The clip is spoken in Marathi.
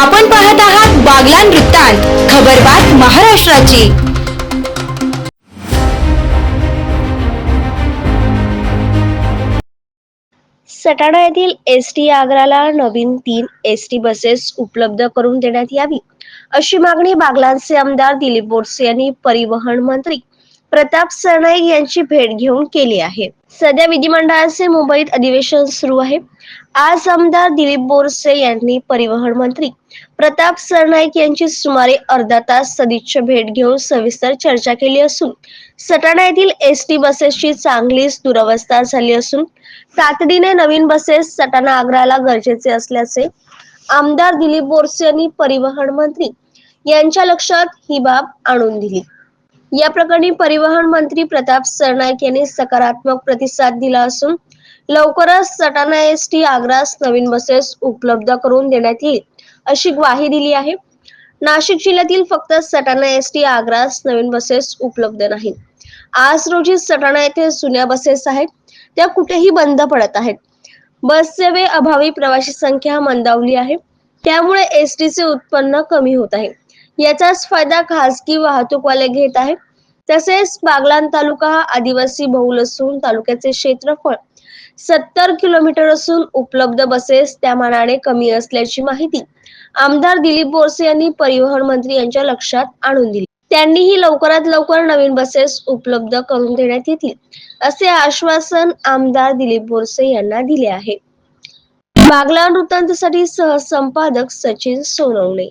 आपण पाहत आहात बागलान वृत्तांत खबरबात महाराष्ट्राची. सटाणा येथील एस टी आग्राला नवीन तीन एस टी बसेस उपलब्ध करून देण्यात यावी. अशी मागणी बागलांचे आमदार दिलीप बोरसे यांनी परिवहन मंत्री प्रताप सरनाईक यांची भेट घेऊन केली आहे. सध्या विधिमंडळाचे मुंबईत अधिवेशन सुरू आहे. आज आमदार दिलीप बोरसे यांनी परिवहन मंत्री प्रताप सरनाईक यांची सुमारे अर्धा तास सदिच्छा भेट घेऊन सविस्तर चर्चा केली असून सटाणा येथील एस टी बसेसची चांगलीच दुरवस्था झाली असून तातडीने नवीन बसेस सटाणा आग्राला गरजेचे असल्याचे आमदार दिलीप बोरसे यांनी परिवहन मंत्री यांच्या लक्षात ही बाब आणून दिली. या प्रकरणी परिवहन मंत्री प्रताप सरनाईक यांनी सकारात्मक प्रतिसाद दिला असून लवकरच सटाणा एस टी आग्रास नवीन बसेस उपलब्ध करून देण्यात येईल अशी ग्वाही दिली आहे. नाशिक जिल्ह्यातील फक्त सटाणा एस टी आग्रास नवीन बसेस उपलब्ध नाहीत. आज रोजी सटाणा येथे जुन्या बसेस आहेत त्या कुठेही बंद पडत आहेत. बस सेवे अभावी प्रवाशी संख्या मंदावली आहे त्यामुळे एस चे उत्पन्न कमी होत आहे. याचाच फायदा खासगी वाहतूकवाले घेत आहेत. तसेच बागलान तालुका हा आदिवासी बहुल असून तालुक्याचे क्षेत्रफळ सत्तर किलोमीटर असून उपलब्ध बसेस त्या मानाने कमी असल्याची माहिती आमदार दिलीप बोरसे यांनी परिवहन मंत्री यांच्या लक्षात आणून दिली. त्यांनीही लवकरात लवकर नवीन बसेस उपलब्ध करून देण्यात येतील असे आश्वासन आमदार दिलीप बोरसे यांना दिले आहे. बागला वृत्तांतसाठी सहसंपादक सचिन सोनवणे.